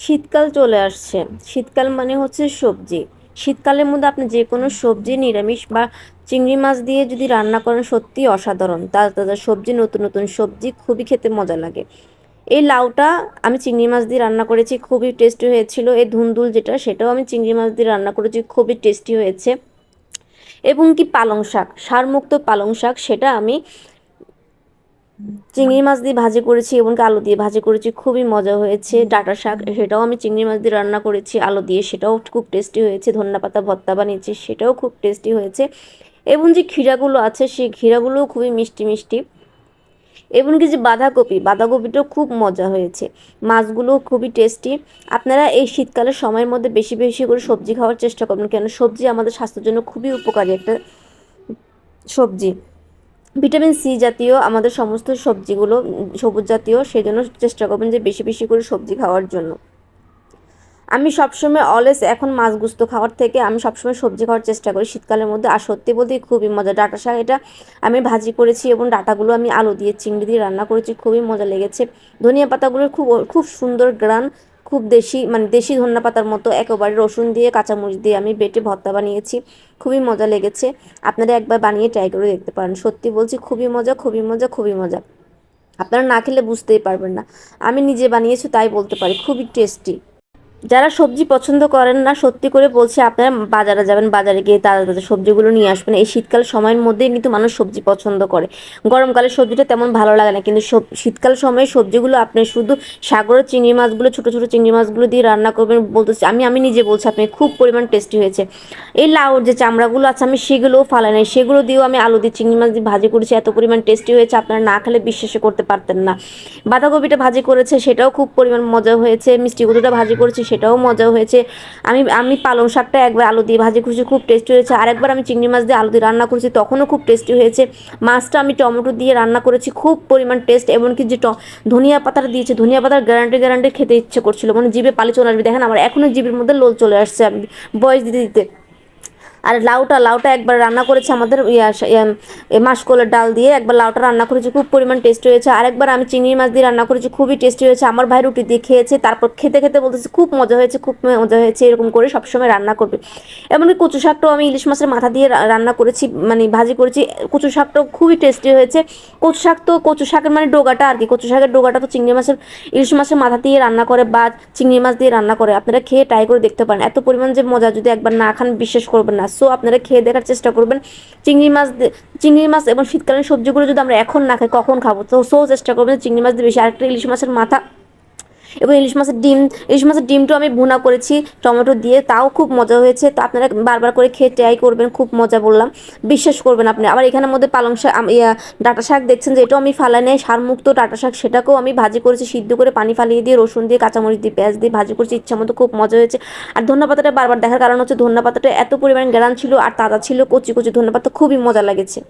শীতকাল চলে আসছে। শীতকাল মানে হচ্ছে সবজি। শীতকালের মধ্যে আপনি যে কোনো সবজি, নিরামিষ বা চিংড়ি মাছ দিয়ে যদি রান্না করেন, সত্যি অসাধারণ। তাজা তাজা সবজি, নতুন নতুন সবজি খুবই খেতে মজা লাগে। এই লাউটা আমি চিংড়ি মাছ দিয়ে রান্না করেছি, খুবই টেস্টি হয়েছিল। এই ধুন্দুল যেটা, সেটাও আমি চিংড়ি মাছ দিয়ে রান্না করেছি, খুবই টেস্টি হয়েছে। এবং কি পালং শাক, সারমুক্ত পালং শাক, সেটা আমি চিংড়ি মাছ দিয়ে ভাজি করেছি এবং কি আলু দিয়ে ভাজি করেছি খুবই মজা হয়েছে। ডাঁটা শাক সেটাও আমি চিংড়ি মাছ দিয়ে রান্না করেছি আলু দিয়ে সেটাও খুব টেস্টি হয়েছে। ধন্যা পাতা ভর্তা বানিয়েছি সেটাও খুব টেস্টি হয়েছে। এবং যে ক্ষীরাগুলো আছে সেই ক্ষীরাগুলোও খুবই মিষ্টি মিষ্টি। এবং কি যে বাঁধাকপি বাঁধাকপিটাও খুব মজা হয়েছে। মাছগুলোও খুবই টেস্টি আপনারা এই শীতকালের সময়ের মধ্যে বেশি বেশি করে সবজি খাওয়ার চেষ্টা করবেন কেন সবজি আমাদের স্বাস্থ্যের জন্য খুবই উপকারী একটা সবজি। ভিটামিন সি জাতীয় আমাদের সমস্ত সবজিগুলো, সবুজ জাতীয় সেই জন্য চেষ্টা করবেন যে বেশি বেশি করে সবজি খাওয়ার জন্য। আমি সবসময় অলওয়েজ এখন মাছ গুস্ত খাওয়ার থেকে আমি সবসময় সবজি খাওয়ার চেষ্টা করি শীতকালের মধ্যে। আর সত্যি বলতে খুবই মজা। ডাটা শাক এটা আমি ভাজি করেছি এবং ডাটাগুলো আমি আলু দিয়ে, চিংড়ি দিয়ে রান্না করেছি। খুবই মজা লেগেছে। ধনিয়া পাতাগুলোর খুব খুব সুন্দর গ্রান খুব দেশি মানে দেশি ধন্যা পাতার মতো একেবারে রসুন দিয়ে, কাঁচামরিচ দিয়ে আমি বেটে ভর্তা বানিয়েছি। খুবই মজা লেগেছে। আপনারা একবার বানিয়ে ট্রাই করে দেখতে পারেন। সত্যি বলছি, খুবই মজা খুবই মজা খুবই মজা। আপনারা না খেলে বুঝতেই পারবেন না। আমি নিজে বানিয়েছি, তাই বলতে পারি। খুবই টেস্টি যারা সবজি পছন্দ করেন না, সত্যি করে বলছি, আপনারা বাজারে যাবেন, বাজারে গিয়ে তাজা তাজা সবজিগুলো নিয়ে আসবেন। এই শীতকাল সময়ের মধ্যেই কিন্তু মানুষ সবজি পছন্দ করে। গরমকালে সবজিটা তেমন ভালো লাগে না, কিন্তু শীতকাল সময়ে সবজিগুলো আপনি শুধু সাগরের চিংড়ি মাছগুলো, ছোটো ছোটো চিংড়ি মাছগুলো দিয়ে রান্না করবেন বলতেছি, আমি আমি নিজে বলছি, আপনি খুব পরিমাণ টেস্টি হয়েছে। এই লাউর যে চামড়াগুলো আছে, আমি সেগুলোও ফালাই নাই। সেগুলো দিয়েও আমি আলু দিয়ে চিংড়ি মাছ দিয়ে ভাজি করেছি, এত পরিমাণ টেস্টি হয়েছে, আপনারা না খেলে বিশ্বাসই করতে পারতেন না। বাঁধাকপিটা ভাজি করেছে, সেটাও খুব পরিমাণ মজা হয়েছে, মিষ্টি কুদুটা ভাজি করেছি সেটাও মজা হয়েছে। আমি আমি পালং শাকটা একবার আলু দিয়ে ভাজি খুশি খুব টেস্টি হয়েছে। আরেকবার আমি চিংড়ি মাছ দিয়ে আলু দিয়ে রান্না করেছি, তখনও খুব টেস্টি হয়েছে। মাছটা আমি টমেটো দিয়ে রান্না করেছি, খুব পরিমাণ টেস্ট এমনকি যে ধনিয়া পাতাটা দিয়েছে, ধনিয়া পাতার গ্যারান্টি গ্যারান্টি খেতে ইচ্ছে করছিল। মানে জিভে পালি চলে আসবে। দেখেন আমার এখনও জিভের মধ্যে লোল চলে আসছে বয়স দিতে দিতে। আর লাউটা লাউটা একবার রান্না করেছে আমাদের মাসকলের ডাল দিয়ে, একবার লাউটা রান্না করেছি, খুব পরিমাণ টেস্টি হয়েছে। আরেকবার আমি চিংড়ি মাছ দিয়ে রান্না করেছি, খুবই টেস্টি হয়েছে। আমার ভাই রুটি দিয়ে খেয়েছে, তারপর খেতে খেতে বলতেছে, খুব মজা হয়েছে, খুব মজা হয়েছে। এরকম করে সবসময় রান্না করবে। এমনকি কচু শাকটাও আমি ইলিশ মাছের মাথা দিয়ে রান্না করেছি মানে ভাজি করেছি। কচু শাকটাও খুবই টেস্টি হয়েছে। কচু শাক তো, কচু শাকের মানে ডোগাটা আর কি। কচু শাকের ডোগাটা তো চিংড়ি মাছের, ইলিশ মাছের মাথা দিয়ে রান্না করে বা চিংড়ি মাছ দিয়ে রান্না করে। আপনারা খেয়ে ট্রাই করে দেখতে পারেন। এত পরিমাণ যে মজা, যদি একবার না খান, বিশ্বাস করবেন না। সো আপনারা খেয়ে দেখার চেষ্টা করবেন। চিংড়ি মাছ চিংড়ি মাছ এবং শীতকালীন সবজিগুলো যদি আমরা এখন না খাই, কখন খাব? তো সো চেষ্টা করবেন চিংড়ি মাছ দিয়ে বেশি। আরেকটা ইলিশ মাছের মাথা এবং ইলিশ মাছের ডিম, ইলিশ মাছের ডিমটাও আমি ভুনা করেছি, টমেটো দিয়ে, তাও খুব মজা হয়েছে। তো আপনারা বারবার করে খেয়ে ট্রাই করবেন, খুব মজা বললাম। বিশ্বাস করবেন আপনি। আবার এখানের মধ্যে পালং শাক ডাটা শাক দেখছেন যে এটাও আমি ফালাই নেই, সারমুক্ত ডাটা শাক। সেটাকেও আমি ভাজি করেছি, সিদ্ধ করে পানি ফালিয়ে দিয়ে, রসুন দিয়ে, কাঁচামরিচ দিয়ে, পেঁয়াজ দিয়ে ভাজি করেছি। ইচ্ছা মতো খুব মজা হয়েছে। আর ধন্যা পাতাটা বারবার দেখার কারণ হচ্ছে ধন্যা পাতাটা এত পরিমাণ গ্রান ছিল আর তাজা ছিল, কচি কচি ধন্যা পাতা খুবই মজা লেগেছে।